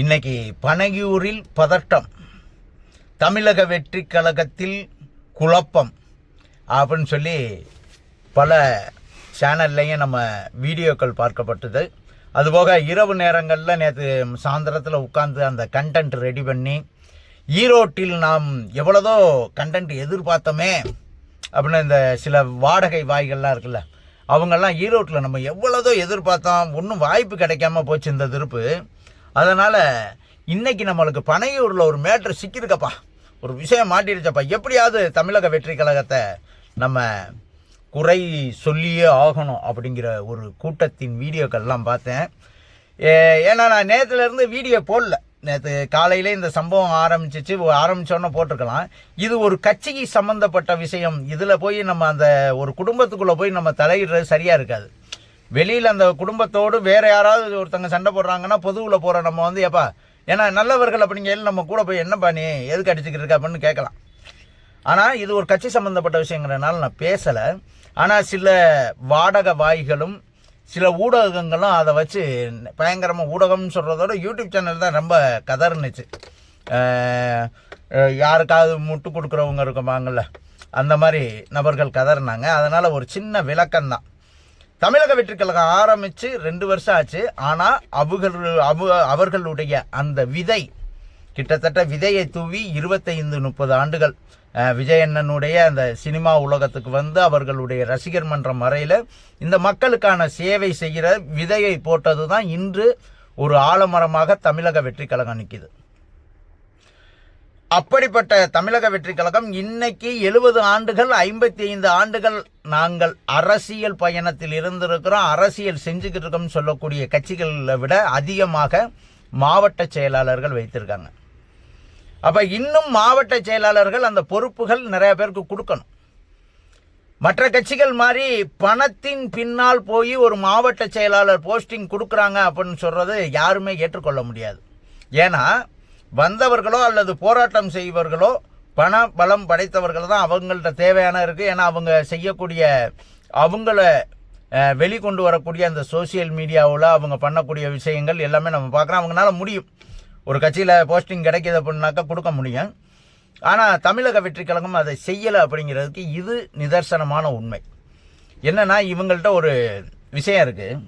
இன்னைக்கு பனையூரில் பதட்டம். தமிழக வெற்றி கழகத்தில் குழப்பம். அப்படின்னு சொல்லி பல சேனல்லையும் நம்ம வீடியோக்கள் பார்க்கப்பட்டது. அதுபோக இரவு நேரங்களில் நேற்று சாயந்தரத்தில் உட்காந்து அந்த கண்டென்ட் ரெடி பண்ணி ஈரோட்டில் நாம் எவ்வளதோ கண்டென்ட் எதிர்பார்த்தோமே அப்படின்னு இந்த சில வாடகை வாய்கள்லாம் இருக்குல்ல அவங்கெல்லாம் ஈரோட்டில் நம்ம எவ்வளதோ எதிர்பார்த்தோம். ஒன்றும் வாய்ப்பு கிடைக்காம போச்சு இந்த திருப்பு. அதனால் இன்னைக்கு நம்மளுக்கு பனையூரில் ஒரு மேட்ரு சிக்கியிருக்கப்பா. ஒரு விஷயம் மாட்டிருச்சப்பா. எப்படியாவது தமிழக வெற்றி கழகத்தை நம்ம குறை சொல்லியே ஆகணும் அப்படிங்கிற ஒரு கூட்டத்தின் வீடியோக்கள்லாம் பார்த்தேன். ஏன்னா நான் நேற்றுலேருந்து வீடியோ போடல. நேற்று காலையிலே இந்த சம்பவம் ஆரம்பிச்சிச்சு. ஆரம்பித்தோன்னே போட்டிருக்கலாம். இது ஒரு கட்சிக்கு சம்மந்தப்பட்ட விஷயம். இதில் போய் நம்ம அந்த ஒரு குடும்பத்துக்குள்ளே போய் நம்ம தலையிடுறது சரியாக இருக்காது. வெளியில் அந்த குடும்பத்தோடு வேறு யாராவது ஒருத்தங்க சண்டை போடுறாங்கன்னா பொதுவில் போகிற நம்ம வந்து எப்பா ஏன்னா நல்லவர்கள் அப்படிங்க நம்ம கூட போய் என்னப்பா நீ எதுக்கு அடிச்சுக்கிட்டு இருக்க? அப்படின்னு கேட்கலாம். ஆனால் இது ஒரு கட்சி சம்மந்தப்பட்ட விஷயங்கிறனால நான் பேசலை. ஆனால் சில வாடக வாய்களும் சில ஊடகங்களும் அதை வச்சு பயங்கரமாக ஊடகம்னு சொல்கிறதோட யூடியூப் சேனல் தான் ரொம்ப கதர்னுச்சு. யாருக்காவது முட்டு கொடுக்குறவங்க இருக்குமாங்கல்ல அந்த மாதிரி நபர்கள் கதறினாங்க அதனால் ஒரு சின்ன விளக்கம் தான் தமிழக வெற்றி கழகம் ஆரம்பித்து ரெண்டு வருஷம் ஆச்சு. ஆனால் அவர்கள் அவ அவர்களுடைய அந்த விதை கிட்டத்தட்ட விதையை தூவி இருபத்தைந்து முப்பது ஆண்டுகள் விஜயண்ணனுடைய அந்த சினிமா உலகத்துக்கு வந்து அவர்களுடைய ரசிகர் மன்றம் வரையில் இந்த மக்களுக்கான சேவை செய்கிற விதையை போட்டது தான் இன்று ஒரு ஆலமரமாக தமிழக வெற்றி கழகம் நிற்கிது அப்படிப்பட்ட தமிழக வெற்றி கழகம் இன்னைக்கு எழுபது ஆண்டுகள் ஐம்பத்தி ஐந்து ஆண்டுகள் நாங்கள் அரசியல் பயணத்தில் இருந்திருக்கிறோம். அரசியல் செஞ்சுக்கிட்டு இருக்கோம்னு சொல்லக்கூடிய கட்சிகளை விட அதிகமாக மாவட்ட செயலாளர்கள் வைத்திருக்காங்க. அப்ப இன்னும் மாவட்ட செயலாளர்கள் அந்த பொறுப்புகள் நிறைய பேருக்கு கொடுக்கணும். மற்ற கட்சிகள் மாதிரி பணத்தின் பின்னால் போய் ஒரு மாவட்ட செயலாளர் போஸ்டிங் கொடுக்குறாங்க அப்படின்னு சொல்றது யாருமே ஏற்றுக்கொள்ள முடியாது. ஏன்னா வந்தவர்களோ அல்லது போராட்டம் செய்பவர்களோ பண பலம் படைத்தவர்கள் தான் அவங்கள்ட்ட தேவையான இருக்குது ஏன்னா அவங்க செய்யக்கூடிய அவங்கள வெளிக்கொண்டு வரக்கூடிய அந்த சோஷியல் மீடியாவில் அவங்க பண்ணக்கூடிய விஷயங்கள் எல்லாமே நம்ம பார்க்குறோம். அவங்களால முடியும். ஒரு கட்சியில் போஸ்டிங் கிடைக்கிது அப்படின்னாக்கா கொடுக்க முடியும். ஆனால் தமிழக வெற்றி கழகம் அதை செய்யலை அப்படிங்கிறதுக்கு இது நிதர்சனமான உண்மை. என்னன்னா இவங்கள்ட்ட ஒரு விஷயம் இருக்குது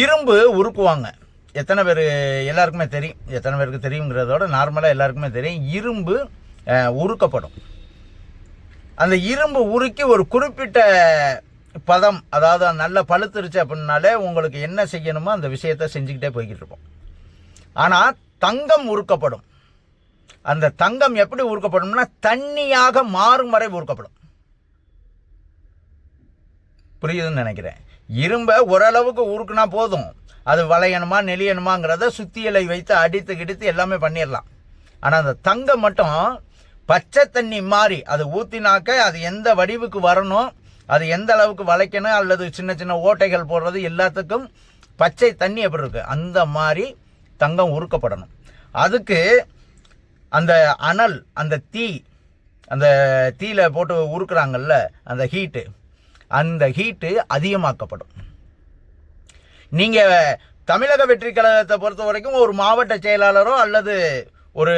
இரும்பு உருக்குவாங்க. எத்தனை பேர் எல்லாருக்குமே தெரியும். எத்தனை பேருக்கு தெரியுங்கிறதோட நார்மலாக எல்லாருக்குமே தெரியும். இரும்பு உருக்கப்படும். அந்த இரும்பு உருக்கி ஒரு குறிப்பிட்ட பதம் அதாவது நல்ல பழுத்துருச்சு அப்படின்னாலே உங்களுக்கு என்ன செய்யணுமோ அந்த விஷயத்தை செஞ்சுக்கிட்டே போய்கிட்டு இருப்போம். ஆனால் தங்கம் உருக்கப்படும். அந்த தங்கம் எப்படி உருக்கப்படும்னா தண்ணியாக மாறும் வரை உருக்கப்படும். புரியுதுன்னு நினைக்கிறேன். இரும்பை ஓரளவுக்கு உருக்குனா போதும். அது வளையணுமா நெளியணுமாங்கிறத சுத்தியலை வைத்து அடித்து கிடித்து எல்லாமே பண்ணிடலாம். ஆனால் அந்த தங்கம் மட்டும் பச்சை தண்ணி மாறி அது ஊற்றினாக்க அது எந்த வடிவுக்கு வரணும் அது எந்த அளவுக்கு வளைக்கணும் அல்லது சின்ன சின்ன ஓட்டைகள் போடுறது எல்லாத்துக்கும் பச்சை தண்ணி எப்படி இருக்குது அந்த மாதிரி தங்கம் உருக்கப்படணும். அதுக்கு அந்த அனல் அந்த தீ அந்த தீயில் போட்டு உருக்குறாங்கல்ல அந்த ஹீட்டு அந்த ஹீட்டு அதிகமாக்கப்படும். நீங்கள் தமிழக வெற்றி கழகத்தை பொறுத்த வரைக்கும் ஒரு மாவட்ட செயலாளரோ அல்லது ஒரு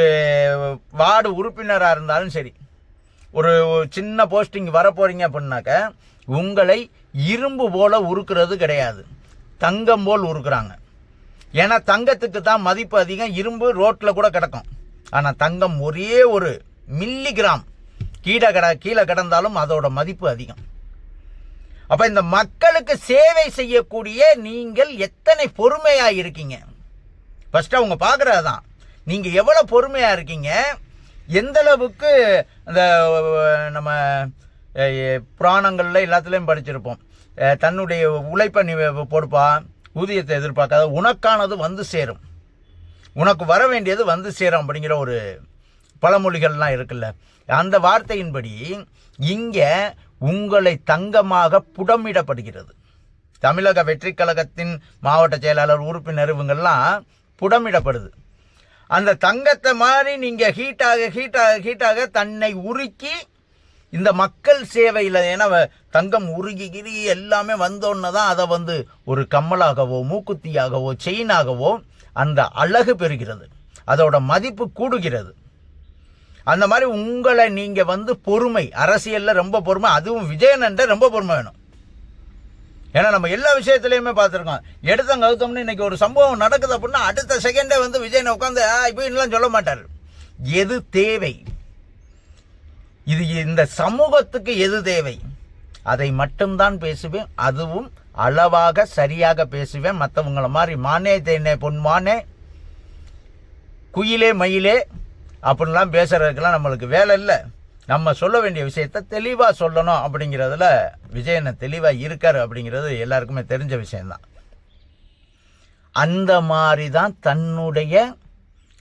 வார்டு உறுப்பினராக இருந்தாலும் சரி ஒரு சின்ன போஸ்டிங் வரப்போகிறீங்க அப்படின்னாக்க உங்களை இரும்பு போல் உருக்குறது கிடையாது. தங்கம் போல் உருக்குறாங்க. ஏன்னா தங்கத்துக்கு தான் மதிப்பு அதிகம் இரும்பு ரோட்டில் கூட கிடக்கும். ஆனால் தங்கம் ஒரே ஒரு மில்லி கிராம் கீழே கிட கீழே கிடந்தாலும் அதோட மதிப்பு அதிகம். அப்ப இந்த மக்களுக்கு சேவை செய்யக்கூடிய நீங்கள் எத்தனை பொறுமையா இருக்கீங்க? ஃபர்ஸ்ட் அவங்க பார்க்கறது தான் நீங்க எவ்வளவு பொறுமையா இருக்கீங்க? எந்த அளவுக்கு அந்த நம்ம புராணங்களில் புராணங்கள்ல எல்லாத்துலேயும் படிச்சிருப்போம். தன்னுடைய உழைப்பை நீ பொறுப்பா ஊதியத்தை எதிர்பார்க்காத உனக்கானது வந்து சேரும். உனக்கு வர வேண்டியது வந்து சேரும் அப்படிங்கிற ஒரு பழமொழிகள்லாம் இருக்குல்ல. அந்த வார்த்தையின்படி இங்கே உங்களை தங்கமாக புடமிடப்படுகிறது. தமிழக வெற்றி கழகத்தின் மாவட்ட செயலாளர் உறுப்பினர் இவங்கெல்லாம் புடமிடப்படுது. அந்த தங்கத்தை மாதிரி நீங்கள் ஹீட்டாக ஹீட்டாக ஹீட்டாக தன்னை உருக்கி இந்த மக்கள் சேவையில் ஏன்னா தங்கம் உருகி கிருகி எல்லாமே வந்தோன்னே தான் அதை வந்து ஒரு கம்மலாகவோ மூக்குத்தியாகவோ செயினாகவோ அந்த அழகு பெறுகிறது. அதோட மதிப்பு கூடுகிறது. அந்த மாதிரி உங்களை நீங்கள் வந்து பொறுமை அரசியலில் ரொம்ப பொறுமை அதுவும் விஜயனன்ட்ட ரொம்ப பொறுமை வேணும். ஏன்னா நம்ம எல்லா விஷயத்துலையுமே பார்த்துருக்கோம். எடுத்தம் கவுத்தம்னு இன்னைக்கு ஒரு சம்பவம் நடக்குது அப்படின்னா அடுத்த செகண்டே வந்து விஜயனை உட்காந்து இப்படின்லாம் சொல்ல மாட்டார். எது தேவை? இது இந்த சமூகத்துக்கு எது தேவை? அதை மட்டும்தான் பேசுவேன் அதுவும் அளவாக சரியாக பேசுவேன். மற்றவங்கள மாதிரி மானே தேனே பொன்மானே குயிலே மயிலே அப்படின்லாம் பேசுறதுக்கெல்லாம் நம்மளுக்கு வேலை இல்லை. நம்ம சொல்ல வேண்டிய விஷயத்த தெளிவாக சொல்லணும் அப்படிங்கிறதுல விஜயனை தெளிவாக இருக்கார் அப்படிங்கிறது எல்லாருக்குமே தெரிஞ்ச விஷயம்தான். அந்த மாதிரி தான் தன்னுடைய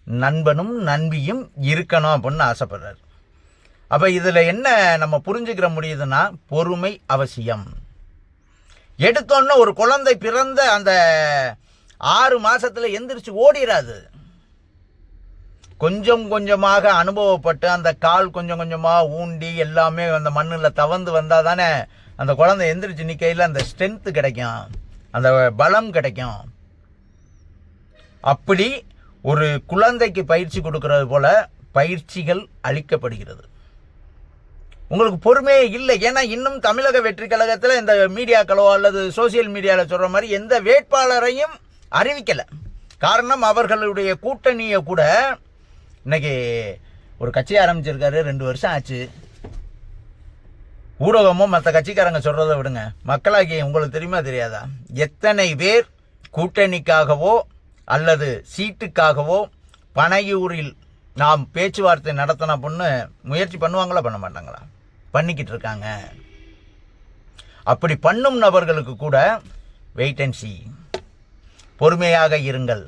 நண்பனும் நண்பியும் இருக்கணும் அப்படின்னு ஆசைப்படுறாரு. அப்போ இதில் என்ன நம்ம புரிஞ்சுக்கிற முடியுதுன்னா பொறுமை அவசியம். எடுத்தோன்னே ஒரு குழந்தை பிறந்த அந்த ஆறு மாதத்தில் எந்திரிச்சு ஓடிடாது கொஞ்சம் கொஞ்சமாக அனுபவப்பட்டு அந்த கால் கொஞ்சம் கொஞ்சமாக ஊண்டி எல்லாமே அந்த மண்ணில் தவந்து வந்தால் தானே அந்த குழந்தை எந்திரிச்சு நிற்கையில் அந்த ஸ்ட்ரென்த்து கிடைக்கும். அந்த பலம் கிடைக்கும். அப்படி ஒரு குழந்தைக்கு பயிற்சி கொடுக்கறது போல பயிற்சிகள் அளிக்கப்படுகிறது. உங்களுக்கு பொறுமையே இல்லை. ஏன்னா இன்னும் தமிழக வெற்றி கழகத்தில் இந்த மீடியாக்களோ அல்லது சோசியல் மீடியாவில் சொல்கிற மாதிரி எந்த வேட்பாளரையும் அறிவிக்கலை. காரணம் அவர்களுடைய கூட்டணியை கூட இன்னைக்கு ஒரு கட்சி ஆரம்பிச்சிருக்காரு ரெண்டு வருஷம் ஆச்சு. ஊடகமும் மற்ற கட்சிக்காரங்க சொல்கிறத விடுங்க. மக்களாகி உங்களுக்கு தெரியுமா தெரியாதா? எத்தனை பேர் கூட்டணிக்காகவோ அல்லது சீட்டுக்காகவோ பனையூரில் நாம் பேச்சுவார்த்தை நடத்தின பொண்ணு முயற்சி பண்ணுவாங்களா பண்ண மாட்டாங்களா? பண்ணிக்கிட்டு இருக்காங்க. அப்படி பண்ணும் நபர்களுக்கு கூட வெயிட் அண்ட் சி பொறுமையாக இருங்கள்.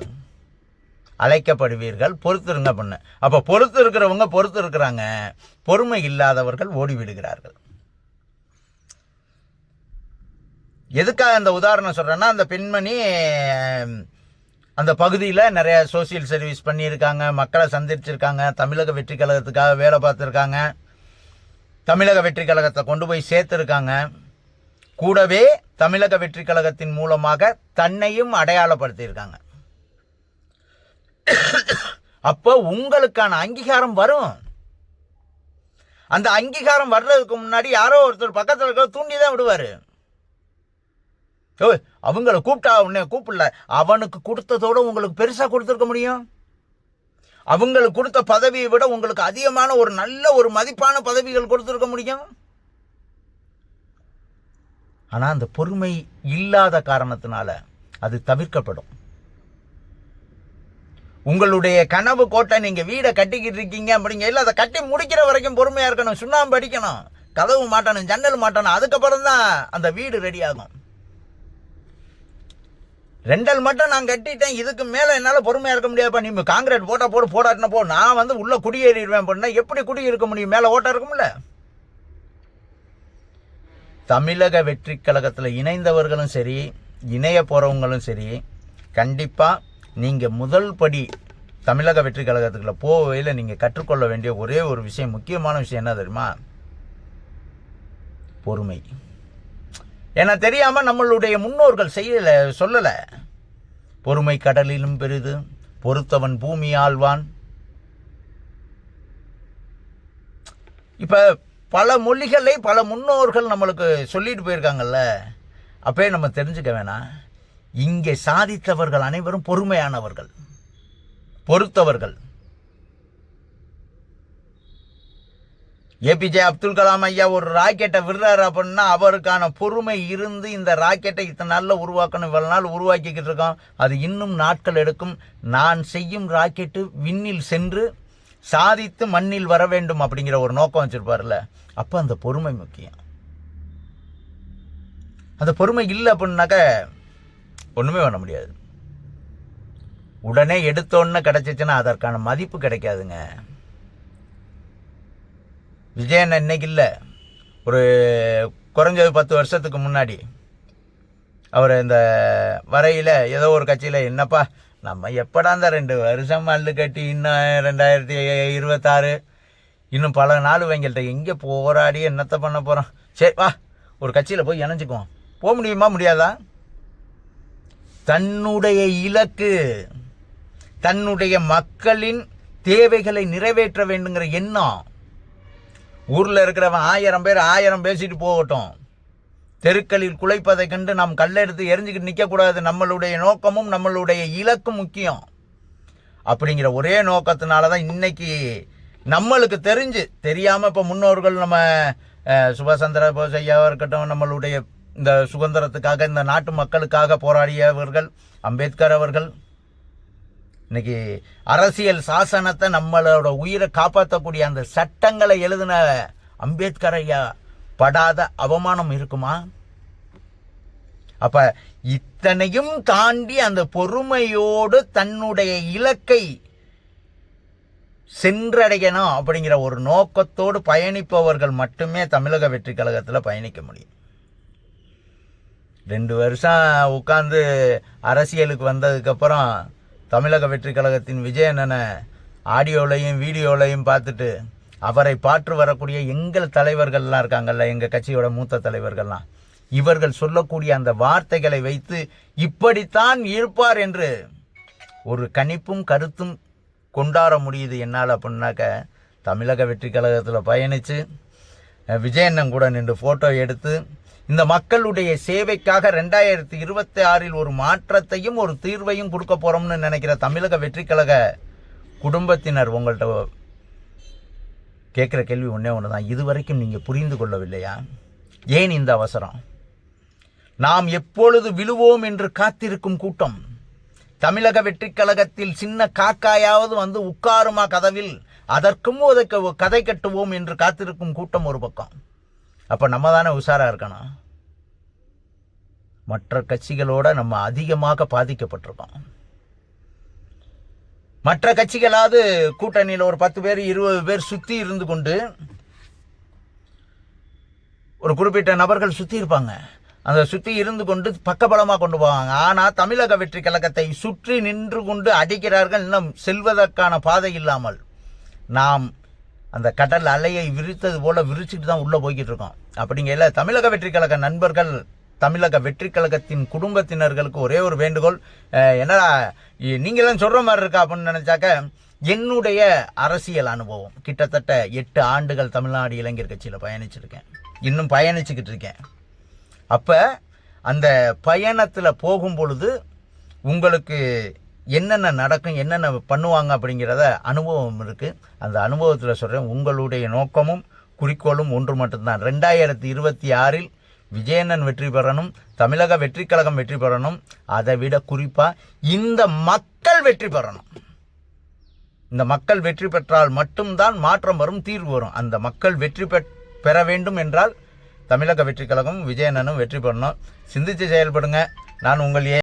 அழைக்கப்படுவீர்கள் பொறுத்திருங்க பண்ணு. அப்போ பொறுத்து இருக்கிறவங்க பொறுத்து இருக்கிறாங்க பொறுமை இல்லாதவர்கள் ஓடிவிடுகிறார்கள். எதுக்காக அந்த உதாரணம் சொல்கிறேன்னா அந்த பெண்மணி அந்த பகுதியில் நிறைய சோசியல் சர்வீஸ் பண்ணியிருக்காங்க மக்களை சந்திச்சிருக்காங்க தமிழக வெற்றி கழகத்துக்காக வேலை பார்த்துருக்காங்க தமிழக வெற்றி கழகத்தை கொண்டு போய் சேர்த்துருக்காங்க. கூடவே தமிழக வெற்றி கழகத்தின் மூலமாக தன்னையும் அடையாளப்படுத்தியிருக்காங்க. அப்போ உங்களுக்கான அங்கீகாரம் வரும். அந்த அங்கீகாரம் வர்றதுக்கு முன்னாடி யாரோ ஒருத்தர் பக்கத்தில் இருக்கிற தூண்டி தான் விடுவார். ஓ அவங்கள கூப்பிட்டா உடனே கூப்பிடல. அவனுக்கு கொடுத்ததோட உங்களுக்கு பெருசாக கொடுத்துருக்க முடியும்? அவங்களுக்கு கொடுத்த பதவியை விட உங்களுக்கு அதிகமான ஒரு நல்ல ஒரு மதிப்பான பதவிகள் கொடுத்துருக்க முடியும்? ஆனால் அந்த பொறுமை இல்லாத காரணத்தினால அது தவிர்க்கப்படும். உங்களுடைய கனவு கோட்டை நீங்கள் வீடை கட்டிக்கிட்டு இருக்கீங்க அப்படிங்க இல்லை அதை கட்டி முடிக்கிற வரைக்கும் பொறுமையாக இருக்கணும் சுண்ணாம்பு அடிக்கணும் கதவு மாட்டணும் ஜன்னல் மாட்டணும் அதுக்கப்புறம் தான் அந்த வீடு ரெடி ஆகும். ரெண்டல் மட்டும் நான் கட்டிட்டேன் இதுக்கு மேலே என்னால் பொறுமையாக இருக்க முடியாதுப்பா நீ காங்கிரீட் போட்டால் போடு போடாட்டின போ நான் வந்து உள்ளே குடியேறிடுவேன் அப்படின்னா எப்படி குடியிருக்க முடியும்? மேலே ஓட்ட இருக்கும்ல. தமிழக வெற்றி கழகத்தில் இணைந்தவர்களும் சரி இணைய போகிறவங்களும் சரி கண்டிப்பாக நீங்கள் முதல் படி தமிழக வெற்றி கழகத்துக்குள்ள போகையில் நீங்கள் கற்றுக்கொள்ள வேண்டிய ஒரே ஒரு விஷயம் முக்கியமான விஷயம் என்ன தெரியுமா? பொறுமை. ஏன்னா தெரியாமல் நம்மளுடைய முன்னோர்கள் செய்யலை சொல்லலை. பொறுமை கடலிலும் பெரிது பொறுத்தவன் பூமி ஆழ்வான். இப்போ பல மொழிகளை பல முன்னோர்கள் நம்மளுக்கு சொல்லிட்டு போயிருக்காங்கல்ல அப்பயே நம்ம தெரிஞ்சுக்க வேணாம். இங்கே சாதித்தவர்கள் அனைவரும் பொறுமையானவர்கள். பொறுத்தவர்கள். ஏபிஜே அப்துல் கலாம் ஐயா ஒரு ராக்கெட்டை விடுறாரு அப்படின்னா அவருக்கான பொறுமை இருந்து இந்த ராக்கெட்டை இத்தனை நாளில் உருவாக்கணும் இவ்வளவு நாள் உருவாக்கிக்கிட்டு இருக்கோம். அது இன்னும் நாட்கள் எடுக்கும். நான் செய்யும் ராக்கெட்டு விண்ணில் சென்று சாதித்து மண்ணில் வர வேண்டும் அப்படிங்கிற ஒரு நோக்கம் வச்சிருப்பார்ல அப்போ அந்த பொறுமை முக்கியம். அந்த பொறுமை இல்லை அப்படின்னாக்க ஒன்றுமே பண்ண முடியாது. உடனே எடுத்தோன்னு கிடச்சிச்சின்னா அதற்கான மதிப்பு கிடைக்காதுங்க. விஜயன் இன்னைக்கு இல்லை. ஒரு குறைஞ்சது பத்து வருஷத்துக்கு முன்னாடி. அவர் இந்த வரையில் ஏதோ ஒரு கட்சியில் என்னப்பா நம்ம எப்படா அந்த ரெண்டு வருஷம் மல்லு கட்டி இன்னும் ரெண்டாயிரத்தி இருபத்தாறு இன்னும் பல நாள் இவங்கள்ட்ட எங்கே போராடி என்னத்தை பண்ண போகிறோம் சரி வா. ஒரு கட்சியில் போய் இணைஞ்சுக்குவோம். போக முடியுமா? முடியாதா? தன்னுடைய இலக்கு தன்னுடைய மக்களின் தேவைகளை நிறைவேற்ற வேண்டுங்கிற எண்ணம். ஊரில் இருக்கிறவன் ஆயிரம் பேர் ஆயிரம் பேசிட்டு போகட்டும். தெருக்களில் குலைப்பதை கண்டு நாம் கல்லெடுத்து எரிஞ்சுக்கிட்டு நிற்கக்கூடாது நம்மளுடைய நோக்கமும் நம்மளுடைய இலக்கும் முக்கியம். அப்படிங்கிற ஒரே நோக்கத்தினால தான் இன்னைக்கு நம்மளுக்கு தெரிஞ்சு தெரியாமல் இப்போ முன்னோர்கள் நம்ம அஹ், சுபாஷ் போஸ் ஐயாவாக இருக்கட்டும் நம்மளுடைய இந்த சுதந்திரத்துக்காக இந்த நாட்டு மக்களுக்காக போராடியவர்கள் அம்பேத்கர் அவர்கள் இன்னைக்கு அரசியல் சாசனத்தை நம்மளோட உயிரை காப்பாற்றக்கூடிய அந்த சட்டங்களை எழுதின அம்பேத்கர் ஐயா படாத அவமானம் இருக்குமா? அப்ப இத்தனையும் தாண்டி அந்த பொறுமையோடு தன்னுடைய இலக்கை சென்றடையணும் அப்படிங்கிற ஒரு நோக்கத்தோடு பயணிப்பவர்கள் மட்டுமே தமிழக வெற்றி கழகத்தில் பயணிக்க முடியும். ரெண்டு வருஷம் உட்காந்து அரசியலுக்கு வந்ததுக்கப்புறம் தமிழக வெற்றி கழகத்தின் விஜயண்ணனை ஆடியோலையும் வீடியோலையும் பார்த்துட்டு அவரை பாற்று வரக்கூடிய எங்கள் தலைவர்கள்லாம் இருக்காங்கல்ல எங்கள் கட்சியோட மூத்த தலைவர்கள்லாம். இவர்கள் சொல்லக்கூடிய அந்த வார்த்தைகளை வைத்து இப்படித்தான் இருப்பார் என்று ஒரு கணிப்பும் கருத்தும் கொண்டாட முடியுது என்னால் அப்படின்னாக்க தமிழக வெற்றி கழகத்தில் பயணித்து விஜயண்ணன் கூட நின்று ஃபோட்டோ எடுத்து இந்த மக்களுடைய சேவைக்காக ரெண்டாயிரத்தி இருபத்தி ஆறில் ஒரு மாற்றத்தையும் ஒரு தீர்வையும் கொடுக்க போகிறோம்னு நினைக்கிற தமிழக வெற்றிக்கழக குடும்பத்தினர் உங்கள்கிட்ட கேட்குற கேள்வி ஒன்றே ஒன்று தான் இதுவரைக்கும் நீங்கள் புரிந்து கொள்ளவில்லையா? ஏன் இந்த அவசரம்? நாம் எப்பொழுது விழுவோம் என்று காத்திருக்கும் கூட்டம். தமிழக வெற்றிக்கழகத்தில் சின்ன காக்காயாவது வந்து உட்காருமா கதவில்? அதற்கும் உதக்க கதை கட்டுவோம் என்று காத்திருக்கும் கூட்டம் ஒரு பக்கம். அப்போ நம்ம தானே உஷாராக இருக்கணும்? மற்ற கட்சிகளோட நம்ம அதிகமாக பாதிக்கப்பட்டிருக்கோம். மற்ற கட்சிகளாவது கூட்டணியில் ஒரு பத்து பேர் இருபது பேர் சுற்றி இருந்து கொண்டு ஒரு குறிப்பிட்ட நபர்கள் சுற்றி இருப்பாங்க. அந்த சுற்றி இருந்து கொண்டு பக்கபலமாக கொண்டு போவாங்க. ஆனால் தமிழக வெற்றி கழகத்தை சுற்றி நின்று கொண்டு அடிக்கிறார்கள். இன்னும் செல்வதற்கான பாதை இல்லாமல் நாம் அந்த கடல் அலையை விரித்தது போல விரிச்சிட்டு தான் உள்ளே போய்கிட்டு இருக்கோம். அப்படிங்கல தமிழக வெற்றி கழக நண்பர்கள் தமிழக வெற்றி கழகத்தின் குடும்பத்தினர்களுக்கு ஒரே ஒரு வேண்டுகோள் என்னடா நீங்களாம் சொல்கிற மாதிரி இருக்கா அப்படின்னு நினச்சாக்க என்னுடைய அரசியல் அனுபவம். கிட்டத்தட்ட எட்டு ஆண்டுகள் தமிழ்நாடு இளைஞர் கட்சியில் பயணிச்சிருக்கேன். இன்னும் பயணிச்சுக்கிட்டு இருக்கேன். அப்போ அந்த பயணத்தில் போகும் பொழுது உங்களுக்கு என்னென்ன நடக்கும் என்னென்ன பண்ணுவாங்க அப்படிங்கிறத அனுபவம் இருக்குது அந்த அனுபவத்தில் சொல்கிறேன் உங்களுடைய நோக்கமும் குறிக்கோளும் ஒன்று மட்டும்தான். ரெண்டாயிரத்தி இருபத்தி ஆறில் விஜயண்ணன் வெற்றி பெறணும் தமிழக வெற்றி கழகம் வெற்றி பெறணும் அதை விட குறிப்பாக இந்த மக்கள் வெற்றி பெறணும். இந்த மக்கள் வெற்றி பெற்றால் மட்டும்தான் மாற்றம் வரும் தீர்வு வரும். அந்த மக்கள் வெற்றி பெற் பெற வேண்டும் என்றால் தமிழக வெற்றி கழகம் விஜயண்ணனும் வெற்றி பெறணும். சிந்தித்து செயல்படுங்க. நான் உங்கள் ஏ